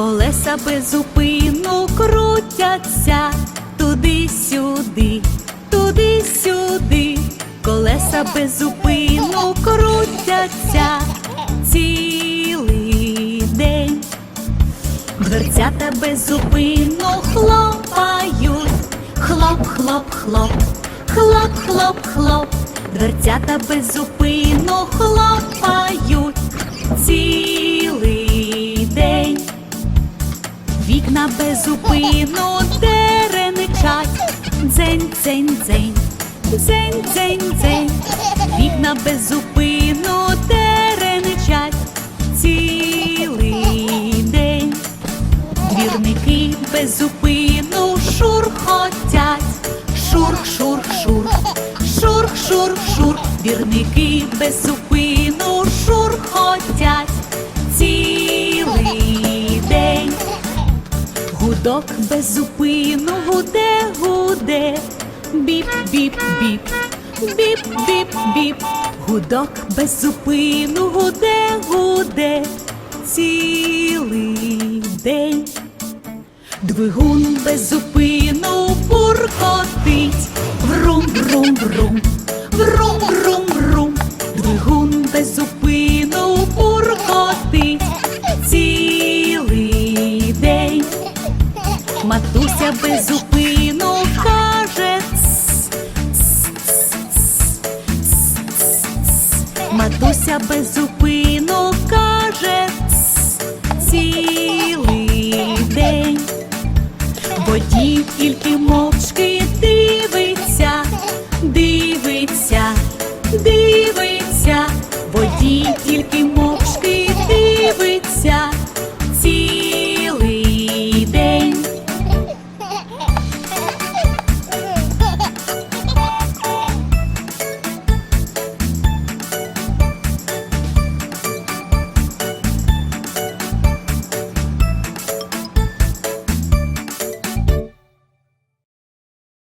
колеса без зупину крутяться туди-сюди, туди-сюди, колеса без зупину крутяться цілий день. Дверцята без хлопають, хлоп, хлоп, хлоп, хлоп, хлоп, хлоп. Дверцята без хлопають цілий без зупину дереничать, дзень, дзень, дзень, дзень, дзень, дзень. Вікна без зупину дереничать цілий день. Двірники без зупину шурхотять, шурх, шурх, шурх, шурх, шурх, шурх. Двірники без зупину шурхотять Гудок без зупину гуде, гуде, біп, біп, біп, біп, біп, біп. Гудок без зупину гуде, гуде, цілий день. Двигун без зупину буркотить, врум, Матуся без зупину каже. Матуся без зупину каже цілий день. Водій тільки мовчки дивиться.